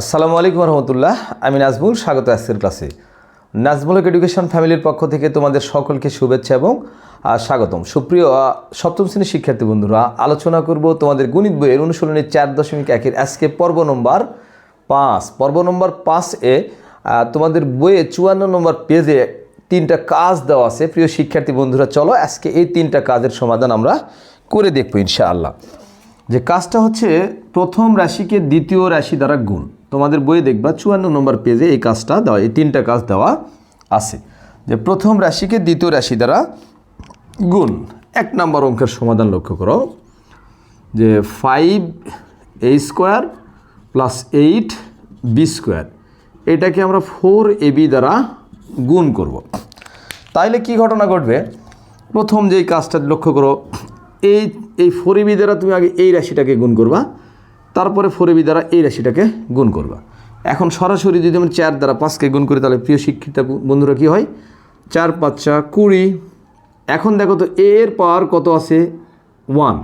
আসসালামু আলাইকুম রহমতুল্লাহ, আমি নাজমুল, স্বাগত আজকের ক্লাসে। নাজমুলক এডুকেশন ফ্যামিলির পক্ষ থেকে তোমাদের সকলকে শুভেচ্ছা এবং স্বাগতম। সুপ্রিয় সপ্তম শ্রেণির শিক্ষার্থী বন্ধুরা, আলোচনা করব তোমাদের গণিত বইয়ের অনুশীলনের চার দশমিক একের আজকে পর্ব নম্বর পাঁচ। পর্ব নম্বর পাঁচ এ তোমাদের বইয়ে চুয়ান্ন নম্বর পেজে তিনটা কাজ দেওয়া আছে। প্রিয় শিক্ষার্থী বন্ধুরা, চলো আজকে এই তিনটা কাজের সমাধান আমরা করে দেখব ইনশাআল্লাহ। যে কাজটা হচ্ছে প্রথম রাশিকে দ্বিতীয় রাশি দ্বারা গুণ। তোমাদের বইয়ে দেখবা চুয়ান্ন নম্বর পেজে এই কাজটা দেওয়া, এই তিনটা কাজ দেওয়া আছে। যে প্রথম রাশিকে দ্বিতীয় রাশি দ্বারা গুণ। এক নম্বর অঙ্কের সমাধান লক্ষ্য করো। যে five A square plus eight B square এটাকে আমরা ফোর এ বি দ্বারা গুণ করব। তাইলে কি ঘটনা ঘটবে? প্রথম যেই কাজটা লক্ষ্য করো, এই এই ফোর এবি দ্বারা তুমি আগে এই রাশিটাকে গুণ করবা। তারপরে ফোর এবি দ্বারা এই রাশিটাকে গুণ করবা। এখন সরাসরি যদি আমি চার দ্বারা পাঁচকে গুণ করি, তাহলে প্রিয় শিক্ষিতা বন্ধুরা কী হয়? চার, পাঁচা কুড়ি। এখন দেখো তো এর পাওয়ার কত আছে? ওয়ান।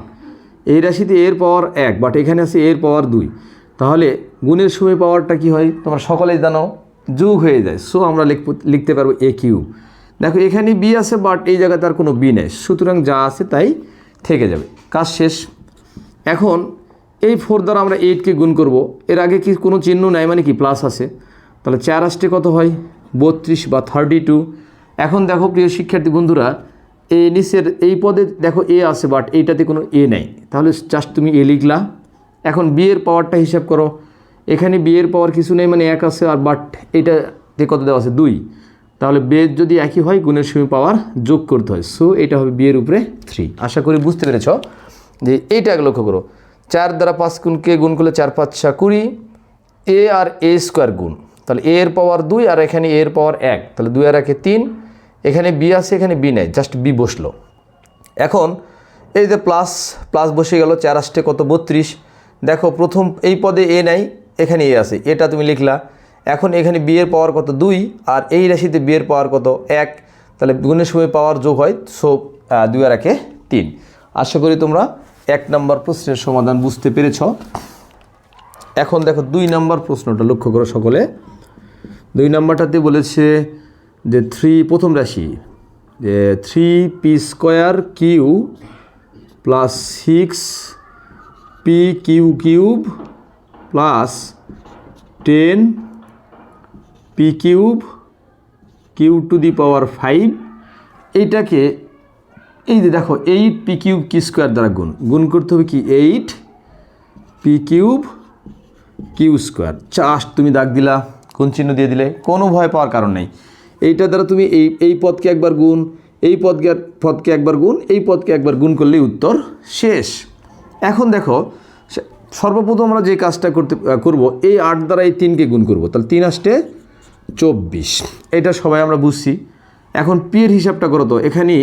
এই রাশিতে এর পাওয়ার এক বাট এখানে আছে এর পাওয়ার দুই। তাহলে গুণের সময় পাওয়ারটা কি হয়? তোমরা সকলেই জানো, যোগ হয়ে যায়। সো আমরা লিখতে পারব এ কিউ দেখো, এখানে বি আছে বাট এই জায়গায় তার কোনো বি নেই। সুতরাং যা আছে তাই থেকে যাবে। কাজ শেষ। এখন এই ফোর দ্বারা আমরা এইটকে গুণ করব। এর আগে কি কোনো চিহ্ন নাই? মানে কি প্লাস আছে? তাহলে চার আসতে কত হয়? বত্রিশ বা থার্টি টু এখন দেখো প্রিয় শিক্ষার্থী বন্ধুরা এই নিচের এই পদে দেখো এ আছে বাট এইটাতে কোনো এ নাই। তাহলে জাস্ট তুমি এ লিখলা। এখন বি এর পাওয়ারটা হিসাব করো। এখানে বি এর পাওয়ার কিছু নেই মানে এক আছে, আর বাট এইটাতে কত দেওয়া আছে? দুই। তাহলে বেদ যদি একই হয়, গুণের সময় পাওয়ার যোগ করতে হয়। সো এটা হবে বিয়ের উপরে থ্রি আশা করি বুঝতে পেরেছ যে এইটা লক্ষ্য করো। চার দ্বারা পাঁচ গুণকে গুণ করলে চার পাঁচ ছা কুড়ি? এ আর এ স্কোয়ার গুণ। তাহলে এর পাওয়ার দুই আর এখানে এর পাওয়ার এক। তাহলে দুই আর একে তিন। এখানে বি আছে, এখানে বি নেই জাস্ট বি বসল। এখন এই যে প্লাস প্লাস বসে গেল, চার আসটে কত? বত্রিশ। দেখো প্রথম এই পদে এ নাই, এখানে এ আছে। এটা তুমি লিখলা। এখন এখানে বিয়ের পাওয়ার কত? দুই। আর এই রাশিতে বিয়ের পাওয়ার কত? এক। তাহলে গুণের সময় পাওয়ার যোগ হয় সো দুই আর একে তিন। আশা করি তোমরা এক নম্বর প্রশ্নের সমাধান বুঝতে পেরেছ? এখন দেখো, দুই নম্বর প্রশ্নটা লক্ষ্য করো সকলে। দুই নম্বরটাতে বলেছে যে থ্রি প্রথম রাশি, যে three P square Q plus six P Q cube plus ten P cube Q to the power five এইটাকে এই যে দেখো eight P cube Q square দ্বারা গুণ। গুণ করতে হবে কি? Eight P cube Q square চাষ তুমি দাগ দিলা, কোন চিহ্ন দিয়ে দিলে? কোনো ভয় পাওয়ার কারণ নেই। এইটা দ্বারা তুমি এই এই পদকে একবার গুণ, এই পদকে পদকে একবার গুণ, এই পদকে একবার গুণ করলেই উত্তর শেষ। এখন দেখো সর্বপ্রথম আমরা যে কাজটা করতে করব, এই আট দ্বারা এই তিনকে গুণ করব। তাহলে তিন আসটে চব্বিশ। এটা সবাই আমরা বুঝছি। এখন পি এর হিসাবটা করো তো এখানে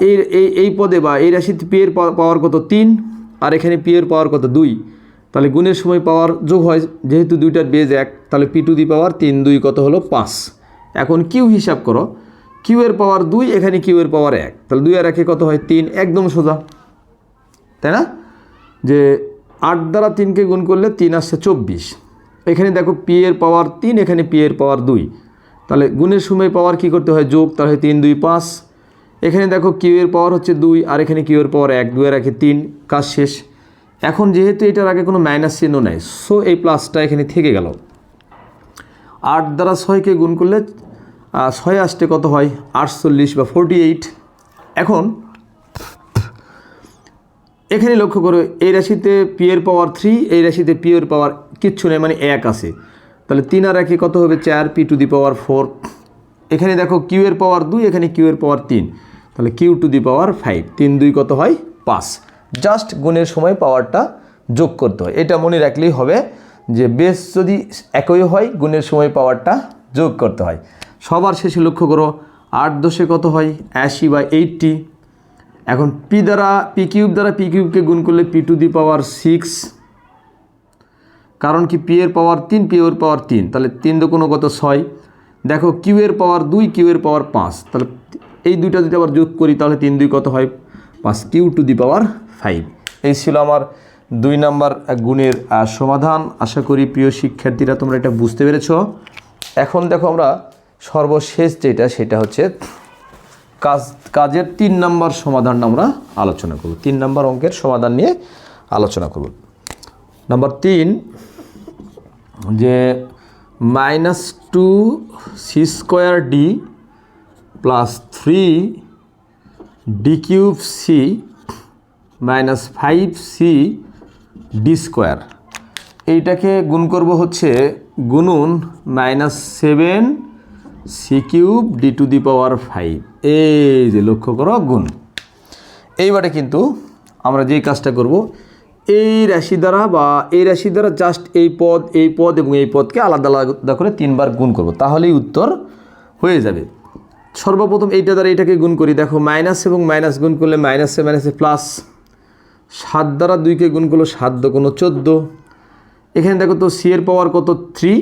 এই এই এই পদে বা এই রাশিতে পিয়ের পাওয়ার কত তিন, আর এখানে পিয়ের পাওয়ার কত দুই। তাহলে গুণের সময় পাওয়ার যোগ হয়, যেহেতু দুইটার বেজ এক, তাহলে পি টু দি পাওয়ার তিন, দুই কত হলো পাঁচ। এখন কিউ হিসাব করো, কিউ এর পাওয়ার দুই, এখানে কিউ এর পাওয়ার এক। তাহলে দুই আর একে কত হয় তিন, একদম সোজা। তাই না? যে আট দ্বারা তিনকে গুণ করলে তিন আসছে চব্বিশ। এখানে দেখো পি এর পাওয়ার তিন, এখানে পি এর পাওয়ার দুই। তাহলে গুণের সময় পাওয়ার কি করতে হয়? যোগ, তাহলে তিন, দুই, পাঁচ। এখানে দেখো কিউ এর পাওয়ার হচ্ছে দুই, আর এখানে কিউ এর পাওয়ার এক আর একে তিন, কাজ শেষ। এখন যেহেতু এটার আগে কোনো মাইনাস চিহ্ন নেই সো এই প্লাসটা এখানে থেকে গেল। আট দ্বারা ছয়কে গুণ করলে ছয় আসতে কত হয়? আটচল্লিশ বা ফোরটি এইট এখন এখানে লক্ষ্য করো, এই রাশিতে পি এর পাওয়ার থ্রি এই রাশিতে পি এর পাওয়ার কিচ্ছু নেই মানে এক আছে। তাহলে তিন আর একে কত হবে? চার P to the power four এখানে দেখো কিউ এর পাওয়ার দুই, এখানে কিউ এর পাওয়ার তিন। তাহলে Q to the power five তিন দুই কত হয়? পাঁচ। জাস্ট গুণের সময় পাওয়ারটা যোগ করতে হয়। এটা মনে রাখলেই হবে যে বেস যদি একই হয়, গুণের সময় পাওয়ারটা যোগ করতে হয়। সবার শেষে লক্ষ্য করো, আট দশে কত হয়? আশি বা এইটটি এখন পি দ্বারা পি কিউব দ্বারা পি কিউবকে গুণ করলে P to the power six কারণ কি পি এর পাওয়ার তিন পি এর পাওয়ার তিন। তাহলে তিন দো কোনো কত ছয়? দেখো কিউ এর পাওয়ার দুই কিউ এর পাওয়ার পাঁচ। তাহলে এই দুইটা যদি আবার যোগ করি, তাহলে তিন দুই কত হয়? পাঁচ Q to the power five. এই ছিল আমার দুই নাম্বার গুণের সমাধান। আশা করি প্রিয় শিক্ষার্থীরা তোমরা এটা বুঝতে পেরেছ। এখন দেখো আমরা সর্বশেষ যেটা, সেটা হচ্ছে কাজ, কাজের তিন নাম্বার সমাধানটা আমরা আলোচনা করব। তিন নাম্বার অঙ্কের সমাধান নিয়ে আলোচনা করব। নাম্বার তিন, যে minus two C square D plus three D cube C minus five C D square এইটাকে গুণ করব হচ্ছে গুনুন minus seven C cube D to the power five এই যে লক্ষ্য করো, গুণ। এইবারে কিন্তু আমরা যেই কাজটা করব, এই রাশি দ্বারা বা এই রাশি দ্বারা জাস্ট এই পদ এই পদ এবং এই পদকে আলাদা আলাদা করে তিনবার গুণ করব। তাহলেই উত্তর হয়ে যাবে। সর্বপ্রথম এইটা দ্বারা এইটাকে গুণ করি। দেখো, মাইনাস এবং মাইনাস গুণ করলে মাইনাসে মাইনাসে প্লাস সাত দ্বারা দুইকে গুণ করল সাত কোনো চোদ্দ। এখানে দেখো তো সি এর পাওয়ার কত? থ্রি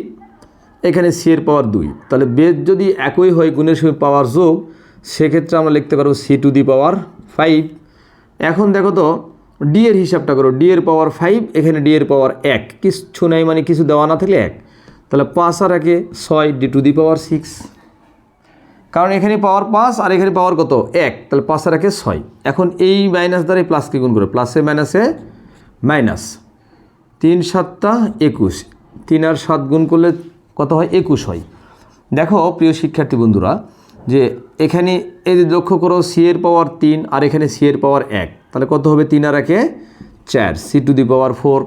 এখানে সি এর পাওয়ার দুই। তাহলে বেদ যদি একই হয় গুণের সময় পাওয়ার যোগ, সেক্ষেত্রে আমরা লিখতে পারব C to the power five এখন দেখো তো ডি এর হিসাবটা করো। ডি এর পাওয়ার ফাইভ এখানে ডি এর পাওয়ার এক। কিছু নাই মানে কিছু দেওয়া না থাকলে এক। তাহলে পাঁচ আর একে ছয় D to the power six কারণ এখানে পাওয়ার পাঁচ আর এখানে পাওয়ার কত? এক। তাহলে পাঁচ আর একে ছয়। এখন এই মাইনাস দ্বারা প্লাসকে গুণ করে। প্লাসে মাইনাসে মাইনাস তিন সাতটা একুশ। তিন আর সাত গুণ করলে কত হয়? একুশ হয়। দেখো, প্রিয় শিক্ষার্থী বন্ধুরা, যে এখানে এই লক্ষ্য করো সি এর পাওয়ার তিন আর এখানে সি এর পাওয়ার এক। তাহলে কত হবে? তিন আর একে চার। C to the power four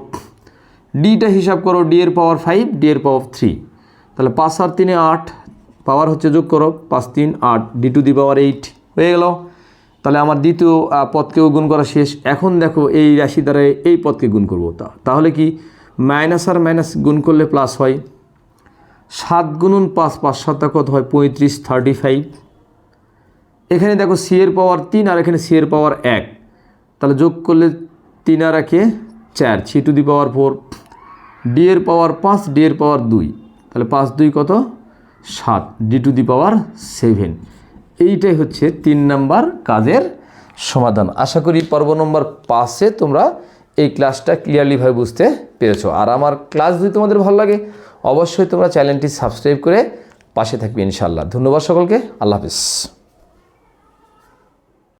ডিটা হিসাব করো ডি এর পাওয়ার ফাইভ ডি এর পাওয়ার থ্রি তাহলে পাঁচ আর তিনে আট পাওয়ার হচ্ছে যোগ করো পাঁচ তিন আট, D to the power eight. হয়ে গেল। তাহলে আমার দ্বিতীয় পদকেও গুণ করা শেষ। এখন দেখো এই রাশি দ্বারা এই পদকে গুণ করব তা। তাহলে কি? মাইনাস আর মাইনাস গুণ করলে প্লাস হয়। সাত গুণুন পাঁচ পাঁচ সাতটা কত হয় পঁয়ত্রিশ থার্টি ফাইভ এখানে দেখো সি এর পাওয়ার তিন আর এখানে সি এর পাওয়ার এক। তাহলে যোগ করলে তিন আর একে চার, C to the power four. D এর পাওয়ার পাঁচ, ডি এর পাওয়ার দুই। তাহলে পাঁচ, দুই কত? সাত, D to the power seven. এইটাই হচ্ছে তিন নাম্বার কাজের সমাধান। আশা করি পর্ব নম্বর পাঁচে তোমরা এই ক্লাসটা ক্লিয়ারলিভাবে বুঝতে পেরেছ। আর আমার ক্লাস যদি তোমাদের ভালো লাগে, অবশ্যই তোমরা চ্যানেলটি সাবস্ক্রাইব করে পাশে থাকবে ইনশাল্লাহ ধন্যবাদ সকলকে। আল্লাহ হাফিজ।